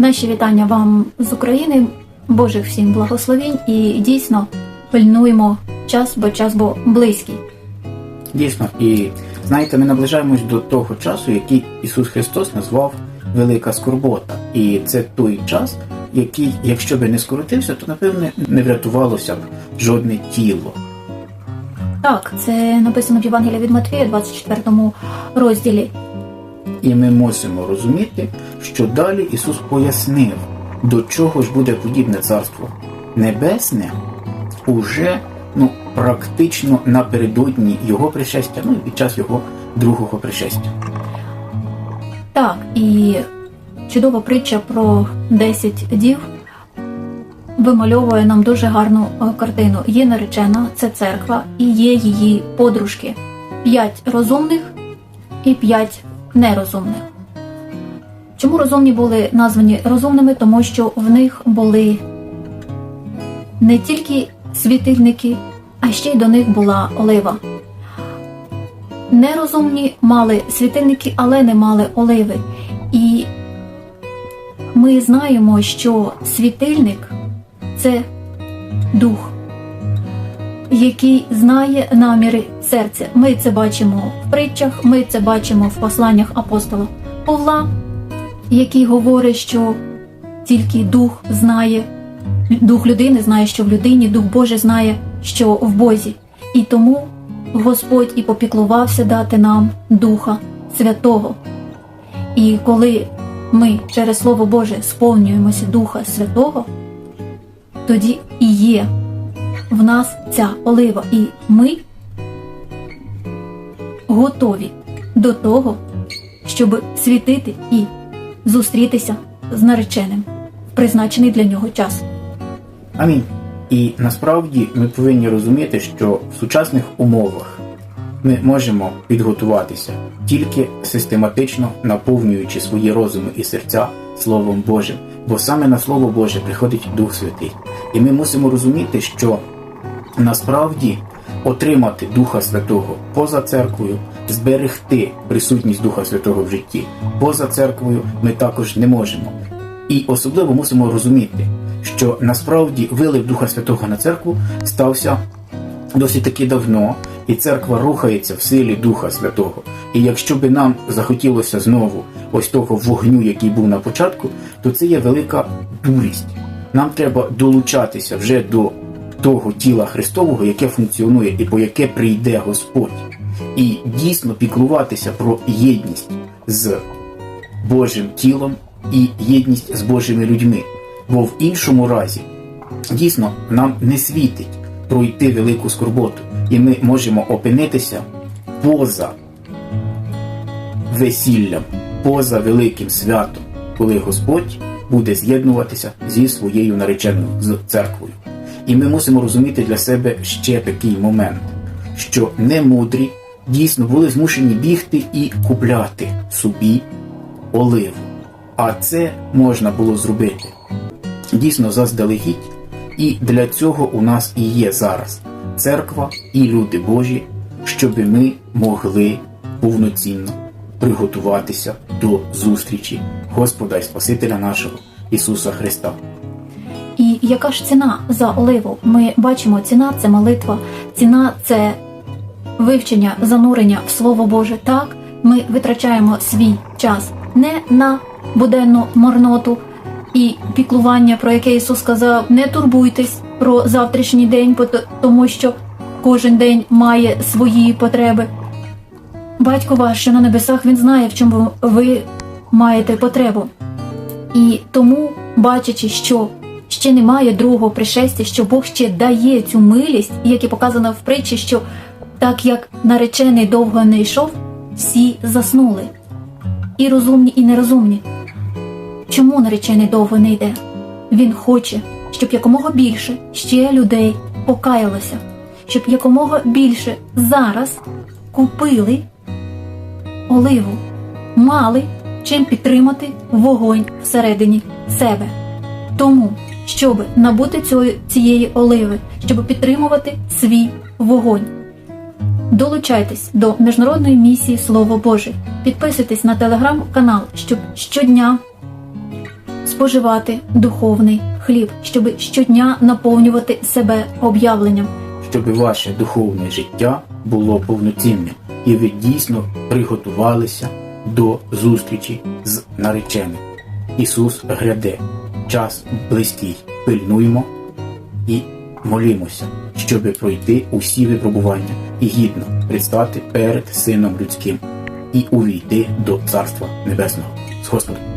Наші вітання вам з України, Божих всім благословень і дійсно пильнуємо час, бо час бо близький. Дійсно, і знаєте, ми наближаємось до того часу, який Ісус Христос назвав велика скорбота. І це той час, який, якщо би не скоротився, то напевне не врятувалося б жодне тіло. Так, це написано в Євангелії від Матвія, 24 розділі. І ми мусимо розуміти, що далі Ісус пояснив, до чого ж буде подібне царство небесне уже ну, практично напередодні Його пришестя, ну і під час Його другого пришестя. Так, і чудова притча про 10 дів вимальовує нам дуже гарну е, картину. Є наречена, це церква, і є її подружки. П'ять розумних і п'ять нерозумних. Чому розумні були названі розумними? Тому що в них були не тільки світильники, а ще й до них була олива. Нерозумні мали світильники, але не мали оливи. І ми знаємо, що світильник це дух, який знає наміри серця. Ми це бачимо в притчах, ми це бачимо в посланнях апостола Павла, який говорить, що тільки дух знає, дух людини знає, що в людині, дух Божий знає, що в Бозі. І тому Господь і попіклувався дати нам Духа Святого. І коли ми через Слово Боже сповнюємося Духа Святого, тоді і є в нас ця олива, і ми готові до того, щоб світити і зустрітися з нареченим в призначений для нього час. Амінь. І насправді ми повинні розуміти, що в сучасних умовах ми можемо підготуватися тільки систематично наповнюючи свої розуми і серця Словом Божим, бо саме на Слово Боже приходить Дух Святий. І ми мусимо розуміти, що насправді отримати Духа Святого поза церквою, зберегти присутність Духа Святого в житті поза церквою ми також не можемо. І особливо мусимо розуміти, що насправді вилив Духа Святого на церкву стався досить таки давно, і церква рухається в силі Духа Святого. І якщо би нам захотілося знову ось того вогню, який був на початку, то це є велика дурість. Нам треба долучатися вже до того тіла Христового, яке функціонує і по яке прийде Господь, і дійсно піклуватися про єдність з Божим тілом і єдність з Божими людьми. Бо в іншому разі дійсно нам не світить пройти велику скорботу, і ми можемо опинитися поза весіллям, поза великим святом, коли Господь буде з'єднуватися зі своєю нареченою з церквою. І ми мусимо розуміти для себе ще такий момент, що немудрі дійсно були змушені бігти і купляти собі оливу. А це можна було зробити дійсно заздалегідь, і для цього у нас і є зараз церква і люди Божі, щоб ми могли повноцінно приготуватися до зустрічі Господа і Спасителя нашого Ісуса Христа. Яка ж ціна за оливу? Ми бачимо, ціна це молитва, ціна це вивчення, занурення в Слово Боже. Так, ми витрачаємо свій час не на буденну марноту і піклування, про яке Ісус сказав: не турбуйтесь про завтрашній день, тому що кожен день має свої потреби. Батько ваш, що на небесах, він знає, в чому ви маєте потребу. І тому, бачачи, що ще немає другого пришестя, що Бог ще дає цю милість, як і показано в притчі, що так як наречений довго не йшов, всі заснули. І розумні, і нерозумні. Чому наречений довго не йде? Він хоче, щоб якомога більше ще людей покаялося, щоб якомога більше зараз купили оливу, мали чим підтримати вогонь всередині себе. Тому, щоб набути цієї, оливи, щоб підтримувати свій вогонь. Долучайтесь до міжнародної місії Слово Боже. Підписуйтесь на телеграм-канал, щоб щодня споживати духовний хліб, щоб щодня наповнювати себе об'явленням. щоб ваше духовне життя було повноцінним, і ви дійсно приготувалися до зустрічі з нареченим. Ісус гряде, час близький. Пильнуємо і молімося, щоб пройти усі випробування і гідно предстати перед Сином Людським і увійти до Царства Небесного з Господом.